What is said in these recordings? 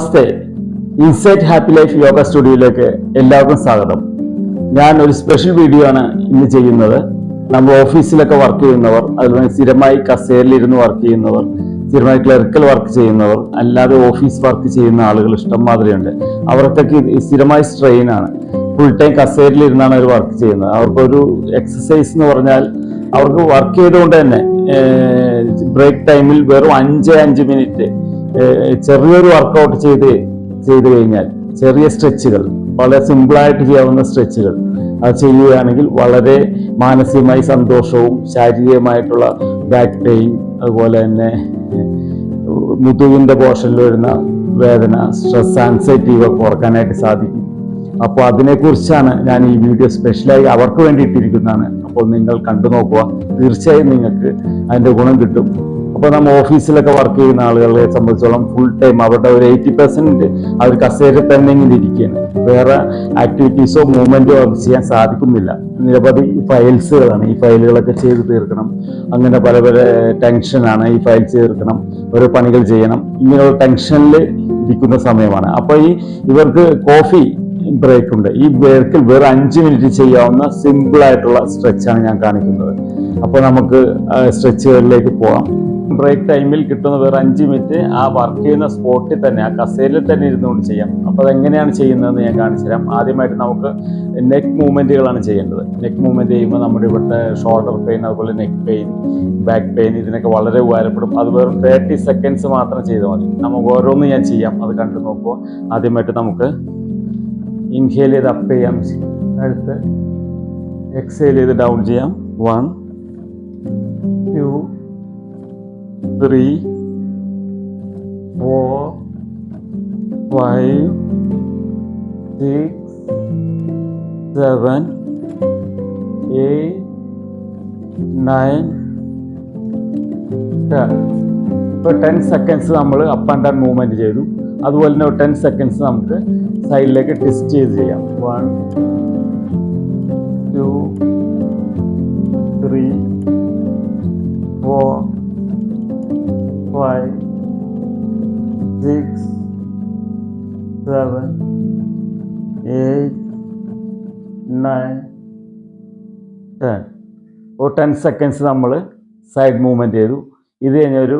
നമസ്തേ. Insight happy life yoga സ്റ്റുഡിയോയിലേക്ക് എല്ലാവർക്കും സ്വാഗതം. ഞാൻ ഒരു സ്പെഷ്യൽ വീഡിയോ ആണ് ഇന്ന് ചെയ്യുന്നത്. നമ്മൾ ഓഫീസിലൊക്കെ വർക്ക് ചെയ്യുന്നവർ അതുപോലെ സ്ഥിരമായി കസേരയിലിരുന്ന് വർക്ക് ചെയ്യുന്നവർ സ്ഥിരമായി ക്ലർക്കൽ വർക്ക് ചെയ്യുന്നവർ അല്ലാതെ ഓഫീസ് വർക്ക് ചെയ്യുന്ന ആളുകൾ ഇഷ്ടം മാതിരിയുണ്ട് അവർക്കൊക്കെ സ്ഥിരമായി സ്ട്രെയിൻ ആണ്. ഫുൾ ടൈം കസേരയിലിരുന്നാണ് അവർ വർക്ക് ചെയ്യുന്നത്. അവർക്കൊരു എക്സസൈസ് എന്ന് പറഞ്ഞാൽ അവർക്ക് വർക്ക് ചെയ്തുകൊണ്ട് തന്നെ ബ്രേക്ക് ടൈമിൽ വെറും അഞ്ച് അഞ്ച് മിനിറ്റ് ചെറിയൊരു വർക്കൗട്ട് ചെയ്ത് ചെയ്ത് കഴിഞ്ഞാൽ ചെറിയ സ്ട്രെച്ചുകൾ വളരെ സിമ്പിളായിട്ട് ചെയ്യാവുന്ന സ്ട്രെച്ചുകൾ അത് ചെയ്യുകയാണെങ്കിൽ വളരെ മാനസികമായി സന്തോഷവും ശാരീരികമായിട്ടുള്ള ബാക്ക് പെയിൻ അതുപോലെ തന്നെ മുതുവിന്റെ പോർഷനിൽ വരുന്ന വേദന സ്ട്രെസ് ആൻസൈറ്റി ഇവ കുറക്കാനായിട്ട് സാധിക്കും. അപ്പോൾ അതിനെക്കുറിച്ചാണ് ഞാൻ ഈ വീഡിയോ സ്പെഷ്യലായി അവർക്ക് വേണ്ടി ഇട്ടിരിക്കുന്നതാണ്. അപ്പോൾ നിങ്ങൾ കണ്ടു നോക്കുക തീർച്ചയായും നിങ്ങൾക്ക് അതിന്റെ ഗുണം കിട്ടും. അപ്പോൾ നമ്മൾ ഓഫീസിലൊക്കെ വർക്ക് ചെയ്യുന്ന ആളുകളെ സംബന്ധിച്ചോളം ഫുൾ ടൈം അവരുടെ ഒരു എയ്റ്റി പെർസെന്റ് അവർ കസേര തന്നെ ഇങ്ങനെ ഇരിക്കുകയാണ്. വേറെ ആക്ടിവിറ്റീസോ മൂവ്മെന്റോ അത് ചെയ്യാൻ സാധിക്കുന്നില്ല. നിരവധി ഫയൽസുകളാണ് ഈ ഫയലുകളൊക്കെ ചെയ്ത് തീർക്കണം. അങ്ങനെ പല പല ടെൻഷനാണ് ഈ ഫയൽ തീർക്കണം. ഓരോ പണികൾ ചെയ്യണം. ഇങ്ങനെയുള്ള ടെൻഷനിൽ ഇരിക്കുന്ന സമയമാണ്. അപ്പോൾ ഈ ഇവർക്ക് കോഫി ബ്രേക്ക് ഉണ്ട്. ഈ ബ്രേക്കിൽ വെറും അഞ്ച് മിനിറ്റ് ചെയ്യാവുന്ന സിമ്പിൾ ആയിട്ടുള്ള സ്ട്രെച്ചാണ് ഞാൻ കാണിക്കുന്നത്. അപ്പോൾ നമുക്ക് സ്ട്രെച്ചുകളിലേക്ക് പോകാം. ബ്രേക്ക് ടൈമിൽ കിട്ടുന്ന വേറെ അഞ്ച് മിനിറ്റ് ആ വർക്ക് ചെയ്യുന്ന സ്പോട്ടിൽ തന്നെ ആ കസേരയിൽ തന്നെ ഇരുന്നുകൊണ്ട് ചെയ്യാം. അപ്പോൾ അതെങ്ങനെയാണ് ചെയ്യുന്നതെന്ന് ഞാൻ കാണിച്ചു തരാം. ആദ്യമായിട്ട് നമുക്ക് നെക്ക് മൂവ്മെന്റുകളാണ് ചെയ്യേണ്ടത്. നെക്ക് മൂവ്മെന്റ് ചെയ്യുമ്പോൾ നമ്മുടെ ഇവിടുത്തെ ഷോൾഡർ പെയിൻ അതുപോലെ നെക്ക് പെയിൻ ബാക്ക് പെയിൻ ഇതിനൊക്കെ വളരെ ഉപകാരപ്പെടും. അത് വെറും തേർട്ടി സെക്കൻഡ്സ് മാത്രം ചെയ്താൽ മതി. നമുക്ക് ഓരോന്നും ഞാൻ ചെയ്യാം. അത് കണ്ടു നോക്കുമ്പോൾ ആദ്യമായിട്ട് നമുക്ക് ഇൻഹേൽ ചെയ്ത് അപ്പ് ചെയ്യാം. അടുത്ത് എക്സേൽ ചെയ്ത് ഡൗൺ ചെയ്യാം. One two three four five six seven eight nine ten ഇപ്പോൾ ടെൻ സെക്കൻഡ്സ് നമ്മൾ അപ്പ് ആൻഡ് ഡൗൺ മൂവ്മെന്റ് ചെയ്തു. അതുപോലെ തന്നെ ടെൻ സെക്കൻഡ്സ് നമുക്ക് സൈഡിലേക്ക് ട്വിസ്റ്റ് ചെയ്ത് ചെയ്യാം. One two three four five six, seven, eight, nine, ten ഒരു ടെൻ സെക്കൻഡ്സ് നമ്മൾ സൈഡ് മൂവ്മെന്റ് ചെയ്തു. ഇത് കഴിഞ്ഞൊരു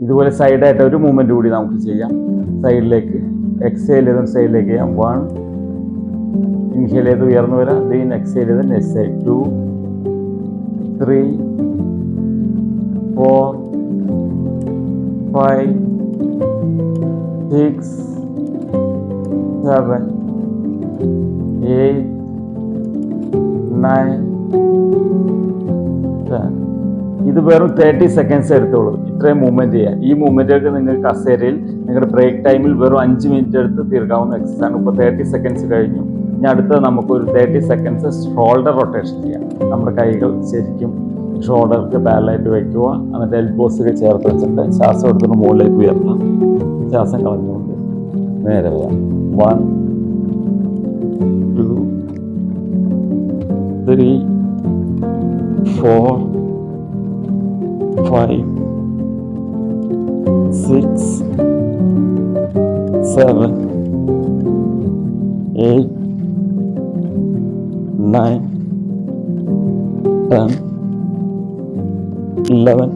ഇതുപോലെ സൈഡായിട്ട് ഒരു മൂവ്മെന്റ് കൂടി നമുക്ക് ചെയ്യാം. സൈഡിലേക്ക് എക്സൈൽ ചെയ്തും സൈഡിലേക്ക് ചെയ്യാം. വൺ ഇൻഹേൽ ചെയ്ത് ഉയർന്നു വരാം. ദീൻ എക്സൈൽ ചെയ്ത് next side two three four five six seven eight nine ഇത് വെറും തേർട്ടി സെക്കൻഡ്സ് എടുത്തോളൂ ഇത്രയും മൂവ്മെന്റ് ചെയ്യാം ഈ മൂവ്മെന്റുകൾക്ക് നിങ്ങൾക്ക് കസേരയിൽ നിങ്ങളുടെ ബ്രേക്ക് ടൈമിൽ വെറും അഞ്ച് മിനിറ്റ് എടുത്ത് തീർക്കാവുന്ന എക്സസൈസ് ആണ്. ഇപ്പോൾ തേർട്ടി സെക്കൻഡ്സ് കഴിഞ്ഞു. ഇനി അടുത്തത് നമുക്ക് ഒരു തേർട്ടി സെക്കൻഡ്സ് ഷോൾഡർ റൊട്ടേഷൻ ചെയ്യാം. നമ്മുടെ കൈകൾ ശരിക്കും ഷോൾഡർക്ക് പാരലായിട്ട് വയ്ക്കുക എന്നിട്ട് എൽബോസിൽ ചേർത്ത് വെച്ചിട്ട് ശ്വാസം എടുത്തിട്ട് മുകളിലേക്ക് ഉയർത്താം ശ്വാസം കളഞ്ഞുകൊണ്ട് നേരെ വരാം one two three four five six seven eight nine ten, eleven,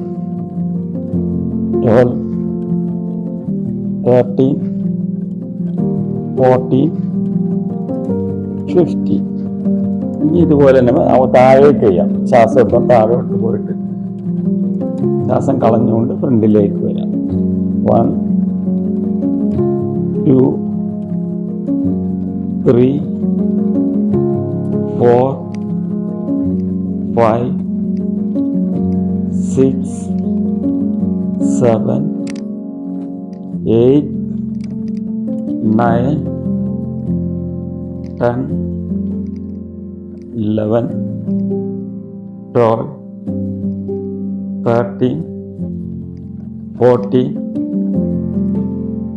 twelve thirty forty fifty. ഇനി ഇതുപോലെ തന്നെ താഴേക്ക് ചെയ്യാം. ശ്വാസം താഴോട്ട് പോയിട്ട് ശ്വാസം കളഞ്ഞുകൊണ്ട് ഫ്രണ്ടിലേക്ക് വരാം. One two three four five six seven eight nine ten eleven twelve thirteen fourteen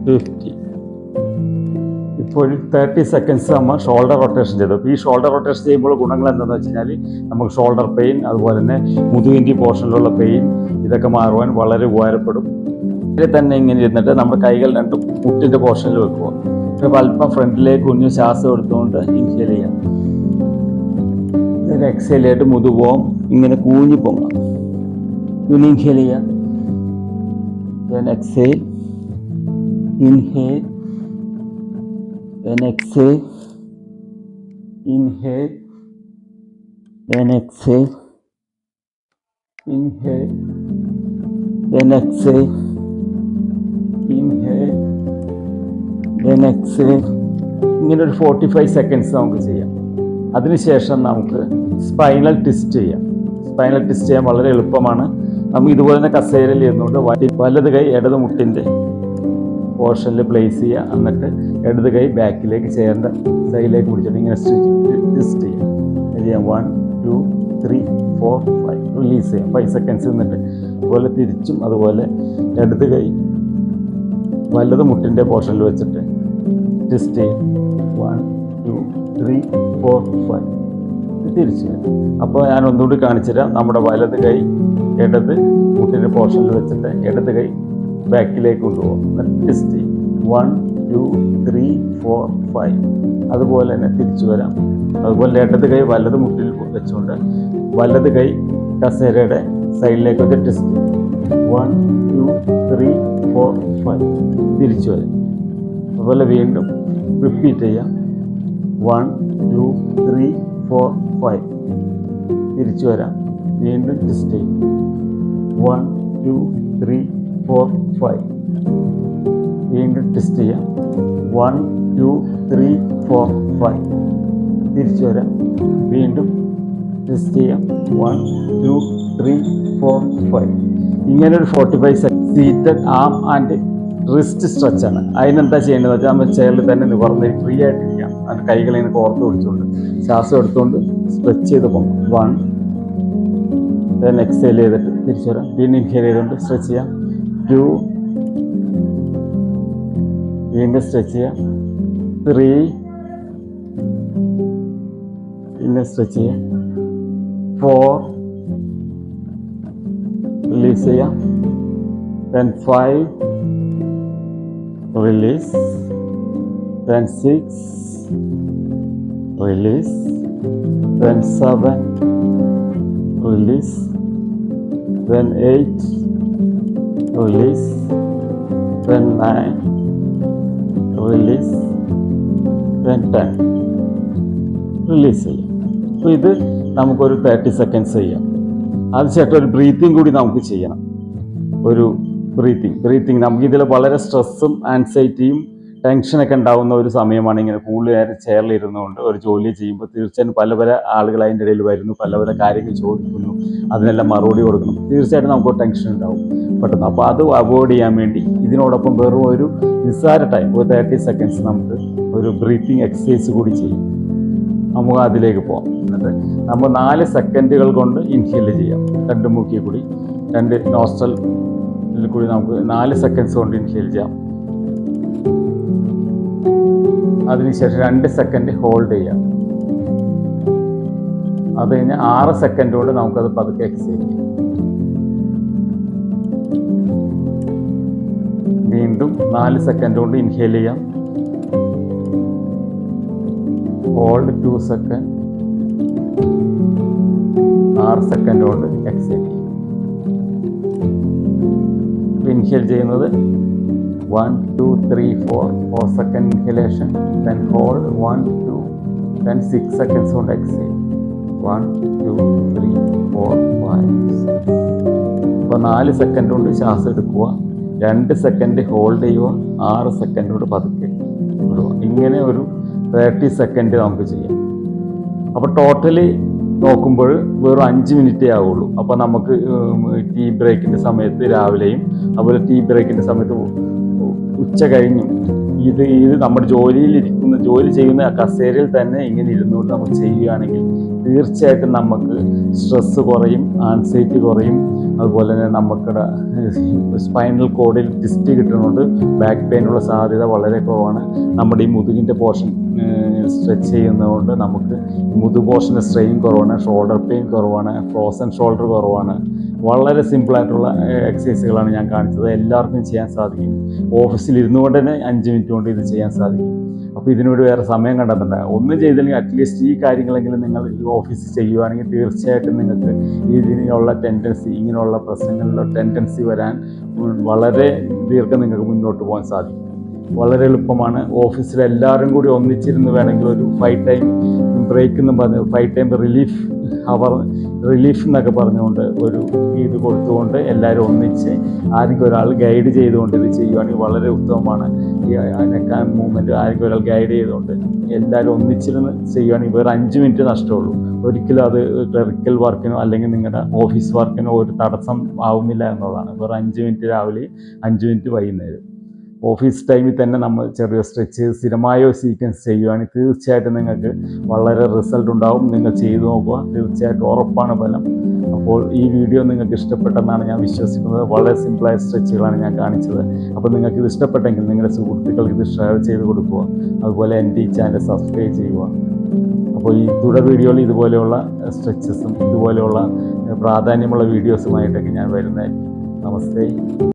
fifty ഇപ്പോൾ തേർട്ടി സെക്കൻഡ്സ് നമ്മൾ ഷോൾഡർ റൊട്ടേഷൻ ചെയ്തു. ഈ ഷോൾഡർ റൊട്ടേഷൻ ചെയ്യുമ്പോൾ ഗുണങ്ങൾ എന്താണെന്ന് വെച്ച് കഴിഞ്ഞാൽ നമുക്ക് ഷോൾഡർ പെയിൻ അതുപോലെ തന്നെ മുതുകിന്റെ പോർഷനിലുള്ള പെയിൻ ഇതൊക്കെ മാറുവാൻ വളരെ ഉപകാരപ്പെടും. ഇതിൽ തന്നെ ഇങ്ങനെ ഇരുന്നിട്ട് നമ്മുടെ കൈകൾ രണ്ടും മുട്ടിന്റെ പോർഷനിൽ വെക്കുക. അപ്പോൾ അല്പം ഫ്രണ്ടിലേക്ക് കുഞ്ഞു ശ്വാസം എടുത്തുകൊണ്ട് ഇൻഹേൽ ചെയ്യാം ഇതൊരു എക്സേൽ ആയിട്ട് മുതുപോകും ഇങ്ങനെ കൂഞ്ഞി പൊങ്ങാം. ഇനി ഇൻഹേൽ ചെയ്യാം exhale. Inhale. Then exhale inhale. Then exhale inhale. Then exhale inhale. Then exhale ഇങ്ങനെ ഒരു ഫോർട്ടി ഫൈവ് സെക്കൻഡ്സ് നമുക്ക് ചെയ്യാം. അതിനുശേഷം നമുക്ക് സ്പൈനൽ ട്വിസ്റ്റ് ചെയ്യാം. സ്പൈനൽ ട്വിസ്റ്റ് ചെയ്യാൻ വളരെ എളുപ്പമാണ്. നമുക്ക് ഇതുപോലെ തന്നെ കസേരയിൽ ഇരുന്നുകൊണ്ട് വലത് കൈ ഇടത് മുട്ടിന്റെ പോർഷനിൽ പ്ലേസ് ചെയ്യുക. എന്നിട്ട് ഇടത് കൈ ബാക്കിലേക്ക് ചേർന്ന സൈഡിലേക്ക് പിടിച്ചിട്ട് ഇങ്ങനെ ട്വിസ്റ്റ് ചെയ്യാം ഇത് ചെയ്യാം? One two three four five release ചെയ്യാം ഫൈവ് സെക്കൻഡ്സ് നിന്നിട്ട് അതുപോലെ തിരിച്ചും അതുപോലെ ഇടത് കൈ വലത് മുട്ടിന്റെ പോർഷനിൽ വെച്ചിട്ട് ട്വിസ്റ്റ് ചെയ്യും one two three four five തിരിച്ചു അപ്പോൾ ഞാൻ ഒന്നുകൂടി കാണിച്ചു തരാം നമ്മുടെ വലത് കൈ ഇടത് മുട്ടിന്റെ പോർഷനിൽ വെച്ചിട്ട് ഇടത് കൈ ബാക്കിലേക്ക് കൊണ്ടുപോകും. One two three four five അതുപോലെ തന്നെ തിരിച്ചു വരാം. അതുപോലെ ഇടത് കൈ വലത് മുട്ടിൽ വെച്ചുകൊണ്ട് വലത് കൈ കസേരയുടെ സൈഡിലേക്ക് വെച്ച് twist one two three four five തിരിച്ചു വരാം. അതുപോലെ വീണ്ടും റിപ്പീറ്റ് ചെയ്യാം. One two three four five തിരിച്ചു വരാം. വീണ്ടും ട്വിസ്റ്റ് ചെയ്യും. One two three four five വീണ്ടും ടെസ്റ്റ് ചെയ്യാം. One two three four five തിരിച്ചു വരാം. വീണ്ടും ടെസ്റ്റ് ചെയ്യാം. One two three four five ഇങ്ങനെ ഒരു forty five seated arm and wrist stretch ആണ്. അതിനെന്താ ചെയ്യേണ്ടത് വെച്ചാൽ നമ്മൾ ചെയറിൽ തന്നെ നിവർന്ന് ഫ്രീ ആയിട്ടിരിക്കാം. അതിന്റെ കൈകളെ കോർത്ത് പിടിച്ചുകൊണ്ട് ശ്വാസം എടുത്തുകൊണ്ട് സ്ട്രെച്ച് ചെയ്ത് പോകും വൺ ദെൻ എക്സേൽ ചെയ്തിട്ട് തിരിച്ചു വരാം വീണ്ടും ഇൻഹേൽ ചെയ്തുകൊണ്ട് സ്ട്രെച്ച് ചെയ്യാം. ടു വീണ്ടും സ്ട്രെച്ച് ചെയ്യാം. ത്രീ പിന്നെ സ്ട്രെച്ച് ചെയ്യാം. ഫോർ റിലീസ് ചെയ്യാം. Then five release then six release then seven release. Then 8 release then 9 release then 10 release ചെയ്യാം. അപ്പോൾ ഇത് നമുക്കൊരു തേർട്ടി സെക്കൻഡ്സ് ചെയ്യാം. അതിനുശേഷം ഒരു ബ്രീത്തിങ് കൂടി നമുക്ക് ചെയ്യണം. ഒരു ബ്രീത്തിങ് ബ്രീത്തിങ് നമുക്ക് ഇതിൽ വളരെ സ്ട്രെസ്സും ആൻസൈറ്റിയും ടെൻഷനൊക്കെ ഉണ്ടാവുന്ന ഒരു സമയമാണ് ഇങ്ങനെ കൂടുതൽ നേരം ചെയറിൽ ഇരുന്നുകൊണ്ട് ഒരു ജോലി ചെയ്യുമ്പോൾ തീർച്ചയായിട്ടും പല പല ആളുകൾ അതിന്റെ ഇടയിൽ വരുന്നു പല പല കാര്യങ്ങൾ ചോദിക്കുന്നു അതിനെല്ലാം മറുപടി കൊടുക്കണം തീർച്ചയായിട്ടും നമുക്ക് ടെൻഷൻ ഉണ്ടാവും. പെട്ടെന്ന് അപ്പോൾ അത് അവോയ്ഡ് ചെയ്യാൻ വേണ്ടി ഇതിനോടൊപ്പം വെറും ഒരു നിസ്സാര ടൈം ഒരു തേർട്ടി സെക്കൻഡ്സ് നമുക്ക് ഒരു ബ്രീത്തിങ് എക്സസൈസ് കൂടി ചെയ്യും. നമുക്ക് അതിലേക്ക് പോകാം എന്നിട്ട് നമ്മൾ നാല് സെക്കൻഡുകൾ കൊണ്ട് ഇൻഹേൽ ചെയ്യാം. രണ്ട് മൂക്കിൽ കൂടി രണ്ട് നോസ്റ്റൽ കൂടി നമുക്ക് നാല് സെക്കൻഡ്സ് കൊണ്ട് ഇൻഹേൽ ചെയ്യാം. അതിനുശേഷം രണ്ട് സെക്കൻഡ് ഹോൾഡ് ചെയ്യാം. അത് കഴിഞ്ഞ് ആറ് സെക്കൻഡ് കൊണ്ട് നമുക്കത് പതുക്കെ എക്സൈൽ ചെയ്യാം. വീണ്ടും നാല് സെക്കൻഡ് കൊണ്ട് ഇൻഹേൽ ചെയ്യാം. ഹോൾഡ് ടു സെക്കൻഡ് ആറ് സെക്കൻഡ് കൊണ്ട് എക്സൈൽ ചെയ്യും. ഇൻഹേൽ ചെയ്യുന്നത് one two three four four second inhalation then hold one two then six seconds കൊണ്ട് exhale one two three four five six അപ്പോൾ നാല് സെക്കൻഡ് കൊണ്ട് ശ്വാസം എടുക്കുക. രണ്ട് സെക്കൻഡ് ഹോൾഡ് ചെയ്യുക. ആറ് സെക്കൻഡ് കൊണ്ട് പതുക്കെ വിടുക ഇങ്ങനെ ഒരു തേർട്ടി സെക്കൻഡ് നമുക്ക് ചെയ്യാം. അപ്പോൾ ടോട്ടലി നോക്കുമ്പോൾ വെറും അഞ്ച് മിനിറ്റേ ആവുള്ളൂ. അപ്പോൾ നമുക്ക് ടീ ബ്രേക്കിന്റെ സമയത്ത് രാവിലെയും അതുപോലെ ടീ ബ്രേക്കിന്റെ സമയത്ത് ഉച്ച കഴിഞ്ഞു ഇത് ഇത് നമ്മുടെ ജോലിയിൽ ഇരിക്കുന്ന ജോലി ചെയ്യുന്ന കസേരയിൽ തന്നെ ഇങ്ങനെ ഇരുന്നുകൊണ്ട് നമ്മൾ ചെയ്യുകയാണെങ്കിൽ തീർച്ചയായിട്ടും നമുക്ക് സ്ട്രെസ്സ് കുറയും ആൻസൈറ്റി കുറയും. അതുപോലെ തന്നെ നമുക്കിടെ സ്പൈനൽ കോഡിൽ ടിസ്റ്റ് കിട്ടുന്നുണ്ട്. ബാക്ക് പെയിനുള്ള സാധ്യത വളരെ കുറവാണ്. നമ്മുടെ ഈ മുതുകിന്റെ പോർഷൻ സ്ട്രെച്ച് ചെയ്യുന്നതുകൊണ്ട് നമുക്ക് മുതുക് പോർഷന്റെ സ്ട്രെയിൻ കുറവാണ് ഷോൾഡർ പെയിൻ കുറവാണ് ഫ്രോസൺ ഷോൾഡർ കുറവാണ്. വളരെ സിമ്പിളായിട്ടുള്ള എക്സസൈസുകളാണ് ഞാൻ കാണിച്ചത്. എല്ലാവർക്കും ചെയ്യാൻ സാധിക്കും. ഓഫീസിൽ ഇരുന്നുകൊണ്ട് തന്നെ അഞ്ച് മിനിറ്റ് കൊണ്ട് ഇത് ചെയ്യാൻ സാധിക്കും. അപ്പോൾ ഇതിനൊരു വേറെ സമയം കണ്ടെത്തണ്ട. ഒന്നും ചെയ്തില്ലെങ്കിൽ അറ്റ്ലീസ്റ്റ് ഈ കാര്യങ്ങളെങ്കിലും നിങ്ങൾ ഈ ഓഫീസിൽ ചെയ്യുവാണെങ്കിൽ തീർച്ചയായിട്ടും നിങ്ങൾക്ക് ഇതിനുള്ള ടെൻഡൻസി ഇങ്ങനെയുള്ള പ്രശ്നങ്ങളിലുള്ള ടെൻഡൻസി വരാൻ വളരെ ദീർഘം നിങ്ങൾക്ക് മുന്നോട്ട് പോകാൻ സാധിക്കും. വളരെ എളുപ്പമാണ്. ഓഫീസിൽ എല്ലാവരും കൂടി ഒന്നിച്ചിരുന്ന് വേണമെങ്കിൽ ഒരു ഫൈവ് ടൈം ബ്രേക്ക് എന്ന് പറഞ്ഞ് ഫൈവ് ടൈം റിലീഫ് അവർ റിലീഫ് എന്നൊക്കെ പറഞ്ഞുകൊണ്ട് ഒരു ഇത് കൊടുത്തുകൊണ്ട് എല്ലാവരും ഒന്നിച്ച് ആരെങ്കിലും ഒരാൾ ഗൈഡ് ചെയ്തുകൊണ്ട് ഇത് ചെയ്യുവാണെങ്കിൽ വളരെ ഉത്തമമാണ്. ഈ അനക്കാൻ മൂവ്മെന്റ് ആരെങ്കിലും ഒരാൾ ഗൈഡ് ചെയ്തുകൊണ്ട് എല്ലാവരും ഒന്നിച്ചിരുന്ന് ചെയ്യുവാണെങ്കിൽ വേറെ അഞ്ച് മിനിറ്റ് നഷ്ടമുള്ളൂ. ഒരിക്കലും അത് ക്ലറിക്കൽ വർക്കിനോ അല്ലെങ്കിൽ നിങ്ങളുടെ ഓഫീസ് വർക്കിനോ ഒരു തടസ്സം ആവുന്നില്ല എന്നുള്ളതാണ്. വേറെ അഞ്ച് മിനിറ്റ് രാവിലെ അഞ്ച് മിനിറ്റ് വൈകുന്നേരം. ഓഫീസ് ടൈമിൽ തന്നെ നമ്മൾ ചെറിയ സ്ട്രെച്ച് സ്ഥിരമായ സീക്വൻസ് ചെയ്യുകയാണെങ്കിൽ തീർച്ചയായിട്ടും നിങ്ങൾക്ക് വളരെ റിസൾട്ട് ഉണ്ടാവും. നിങ്ങൾ ചെയ്തു നോക്കുക. തീർച്ചയായിട്ടും ഉറപ്പാണ് ഫലം. അപ്പോൾ ഈ വീഡിയോ നിങ്ങൾക്ക് ഇഷ്ടപ്പെട്ടെന്നാണ് ഞാൻ വിശ്വസിക്കുന്നത്. വളരെ സിമ്പിളായ സ്ട്രെച്ചുകളാണ് ഞാൻ കാണിച്ചത്. അപ്പോൾ നിങ്ങൾക്ക് ഇത് ഇഷ്ടപ്പെട്ടെങ്കിൽ നിങ്ങളുടെ സുഹൃത്തുക്കൾക്ക് ഇത് ഷെയർ ചെയ്ത് കൊടുക്കുക. അതുപോലെ എന്റെ ഈ ചാനൽ സബ്സ്ക്രൈബ് ചെയ്യുക. അപ്പോൾ ഈ തുടർ വീഡിയോയിൽ ഇതുപോലെയുള്ള സ്ട്രെച്ചസും ഇതുപോലെയുള്ള പ്രാധാന്യമുള്ള വീഡിയോസുമായിട്ടൊക്കെ ഞാൻ വരുന്നതായിരിക്കും. നമസ്തേ.